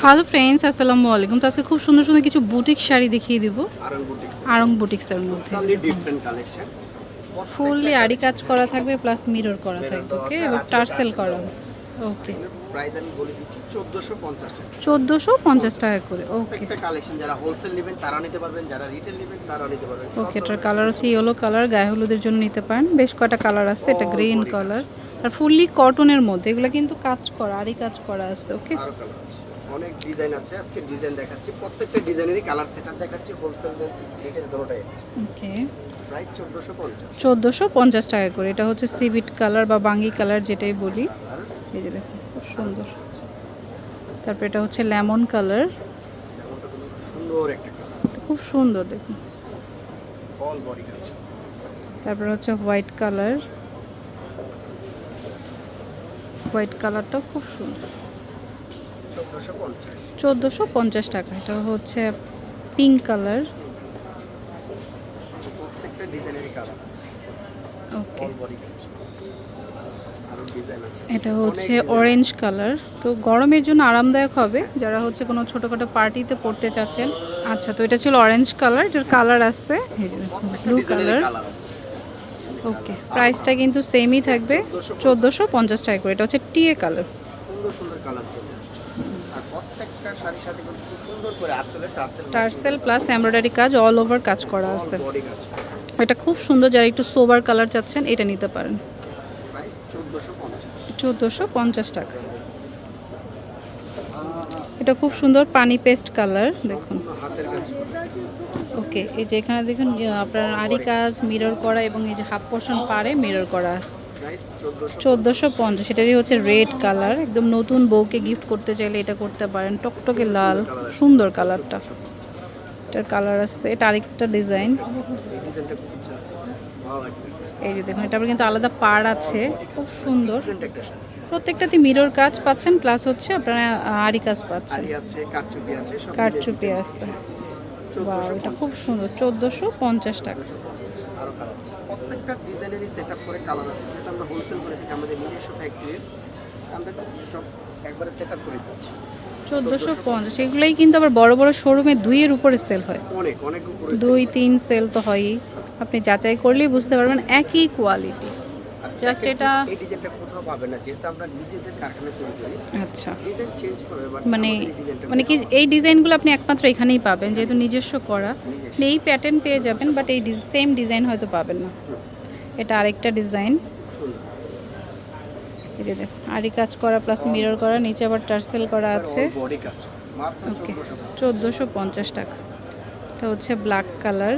Hello friends আসসালামু আলাইকুম। তো আজকে খুব সুন্দর সুন্দর কিছু বুটিক শাড়ি দেখিয়ে দিব। আরং বুটিক। আরং বুটিক্সের মধ্যে। ফুললি আড়ি কাজ করা থাকবে প্লাস মিরর করা থাকবে ওকে এবং টার্সেল করা। ওকে প্রাইস আমি বলে দিচ্ছি 1450 টাকা। চোদ্দোশো পঞ্চাশ টাকা করে ওকে প্রত্যেকটা কালেকশন যারা হোলসেল নেবেন তারা নিতে পারবেন যারা রিটেল নেবেন তারা নিতে পারবেন। ওকে এটার কালার হচ্ছে ইয়েলো কালার গায়ে হলুদের জন্য নিতে পারেন। বেশ কয়টা কালার আছে এটা গ্রিন কালার আর ফুললি কটনের মধ্যে এগুলো কিন্তু কাজ করা আড়ি কাজ করা আছে ওকে আরও কালার আছে। অনেক ডিজাইন আছে আজকে ডিজাইন দেখাচ্ছি। প্রত্যেকটা ডিজাইনেরই কালার সেটআপ দেখাচ্ছি হোলসেল রিটেল দুটোটাই আছে। ওকে প্রাইস 1450 চোদ্দোশো পঞ্চাশ টাকা করে। এটা হচ্ছে সিভিট কালার বা বাঙ্গি কালার যেটাই বলি। এই যে দেখুন খুব সুন্দর। তারপর এটা হচ্ছে লেমন কালার সুন্দর একটা খুব সুন্দর দেখুন। অল বডি কাজ তারপর হচ্ছে হোয়াইট কালার হোয়াইট কালারটাও খুব সুন্দর। 1450 চোদ্দোশো পঞ্চাশ। টাকা। এটা হচ্ছে পিঙ্ক কালার এটা হচ্ছে অরেঞ্জ কালার তো গরমের জন্য আরামদায়ক হবে। যারা হচ্ছে কোনো ছোটোখাটো পার্টিতে পড়তে চাচ্ছেন আচ্ছা তো এটা ছিল অরেঞ্জ কালার এটার কালার আসছে। ব্লু কালার ওকে প্রাইসটা কিন্তু সেমই থাকবে। চোদ্দোশো পঞ্চাশ। টাকা করে। এটা হচ্ছে টিএ কালার সুন্দর সুন্দর কালার আর প্রত্যেকটা শাড়ির সাথে কিন্তু খুব সুন্দর করে আঁচলে টার্সেল টার্সেল প্লাস এমব্রয়ডারি কাজ অল ওভার কাজ করা আছে। বডি কাজ এটা খুব সুন্দর যারা একটু সোবার কালার চাচ্ছেন এটা নিতে পারেন। চোদ্দোশো পঞ্চাশ। টাকা। এটা খুব সুন্দর পানি পেস্ট কালার দেখুন। ওকে এই যে এখানে দেখুন ইয়ে, আপনার আড়ি কাজ মিরর করা এবং এই যে হাফ পোর্শন পারে মিরর করা আছে। প্রাইস 1450 চোদ্দোশো পঞ্চাশ এটারই হচ্ছে রেড কালার। একদম নতুন বউকে গিফট করতে চাইলে এটা করতে পারেন। টকটকে লাল সুন্দর কালারটা। এটার কালার আছে এটা আরেকটা ডিজাইন এই যে দেখুন এটা কিন্তু আলাদা পার আছে খুব সুন্দর। প্রত্যেকটাতে মিরর কাজ পাচ্ছেন প্লাস হচ্ছে আপনারা আড়ি কাজ পাচ্ছেন। আরি আছে কারচুপি এটা খুব সুন্দর চোদ্দোশো পঞ্চাশ টাকা। প্রত্যেকটা ডিজাইনেরই সেটআপ করে কালার আছে। যেটা আমরা হোলসেল করে থাকি আমাদের নিজস্ব আমরা সব একবারে সেটআপ করে দিচ্ছি। চোদ্দোশো পঞ্চাশ। এগুলোই কিন্তু আবার বড় বড় শোরুমে দুইয়ের উপরে সেল হয়। অনেক অনেক উপরে দুই তিন সেল তো হয়ই। আপনি যাচাই করলেই বুঝতে পারবেন একই কোয়ালিটি second এটা- এই ডিজাইনটা কোথাও পাবেন না যেহেতু আমরা নিজেদের কারখানায় তৈরি করি আচ্ছা। ডিজাইন চেঞ্জ করে মানে মানে কি এই ডিজাইনগুলো আপনি একমাত্র এখানেই পাবেন যেহেতু নিজস্ব করা। এই প্যাটার্ন পেয়ে যাবেন বাট এই সেম ডিজাইন হয়তো পাবেন না। এটা আরেকটা ডিজাইন এই যে দেখুন আরি কাজ করা প্লাস মিরর করা নিচে আবার টার্সেল করা আছে। ওকে চোদ্দোশো পঞ্চাশ। টাকা। এটা হচ্ছে ব্ল্যাক কালার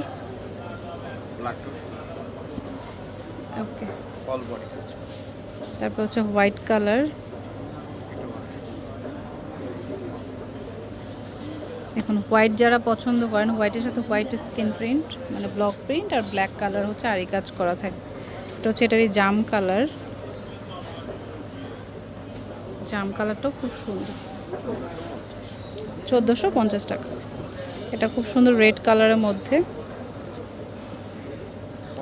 ওকে তারপর হচ্ছে হোয়াইট কালার। এখন হোয়াইট যারা পছন্দ করেন, হোয়াইটের সাথে হোয়াইট স্কিন প্রিন্ট মানে ব্লক প্রিন্ট আর ব্ল্যাক কালার হচ্ছে আরি কাজ করা থাকে। এটা হচ্ছে এটারই জাম কালার। জাম কালারটাও খুব সুন্দর। চোদ্দোশো পঞ্চাশ টাকা। এটা খুব সুন্দর রেড কালারের মধ্যে।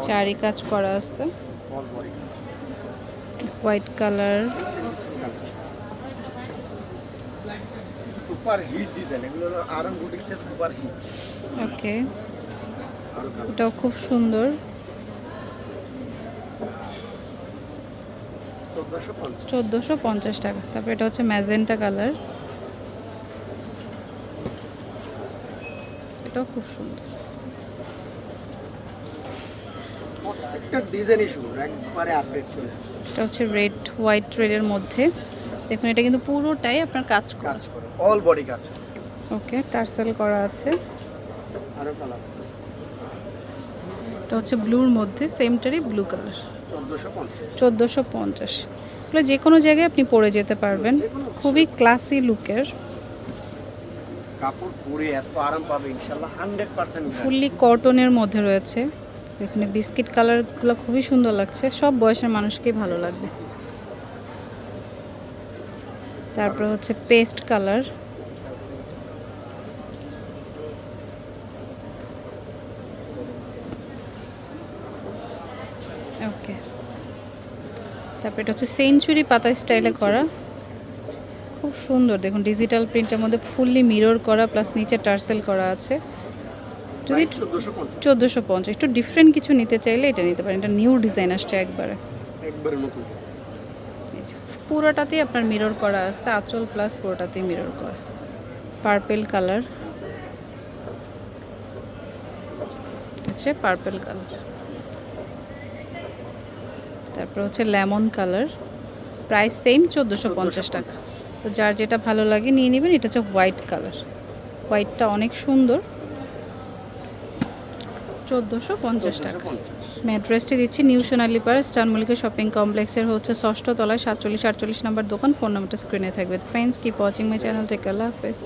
চারি কাজ করা আছে। All white colour super hit design এগুলো হলো আরং বুটিক্সের সুপার হিট ওকে এটাও খুব সুন্দর। 1450 চোদ্দোশো পঞ্চাশ টাকা। তারপর এটা হচ্ছে ম্যাজেন্টা কালার এটাও খুব সুন্দর। প্রত্যেকটা ডিজাইনই সুন্দর একবারে আপডেট চলে এটা হচ্ছে রেড হোয়াইট রেডের মধ্যে। দেখুন এটা কিন্তু পুরোটাই আপনার কাজ কাজ করে অল বডি কাজ ওকে টার্সেল করা আছে। আরও কালার এটা হচ্ছে ব্লুর মধ্যে সেমটারই ব্লু কালার 1450 চোদ্দোশো পঞ্চাশ। এগুলো যে কোনো জায়গায় আপনি পরে যেতে পারবেন। খুবই ক্লাসি লুকের কাপড় পরে এত আরাম পাবে ইনশাআল্লাহ 100% ফুললি কটনের মধ্যে রয়েছে। এখানে বিস্কিট কালারগুলো খুবই সুন্দর লাগছে। সব বয়সের মানুষকেই ভালো লাগবে। তারপর হচ্ছে পেস্ট কালার। ওকে। তারপর এটা হচ্ছে সেঞ্চুরি পাতা স্টাইলে করা। খুব সুন্দর। দেখুন ডিজিটাল প্রিন্টের মধ্যে ফুললি মিরর করা প্লাস নিচে টার্সেল করা আছে। যদি চোদ্দোশো পঞ্চাশ। একটু ডিফারেন্ট কিছু নিতে চাইলে এটা নিতে পারেন। এটা নিউ ডিজাইন আসছে একবারে। একবারে নতুন। পুরোটাতেই আপনার মিরর করা আছে আঁচল প্লাস পুরোটাতেই মিরর করা। পার্পেল কালার হচ্ছে পার্পেল কালার তারপর হচ্ছে লেমন কালার প্রাইস সেম চোদ্দোশো পঞ্চাশ টাকা। তো যার যেটা ভালো লাগে নিয়ে নেবেন এটা হচ্ছে হোয়াইট কালার হোয়াইটটা অনেক সুন্দর। চোদ্দোশো পঞ্চাশ টাকা। ম্যাট্রেসটি অ্যাড্রেসটি দিচ্ছি new Sonalipara star Mallika shopping কমপ্লেক্সের হচ্ছে ষষ্ঠ তলায় সাতচল্লিশ আটচল্লিশ নাম্বার দোকান ফোন নাম্বারটা স্ক্রিনে থাকবে। Friends keep watching my channel take আল্লাহ হাফেজ।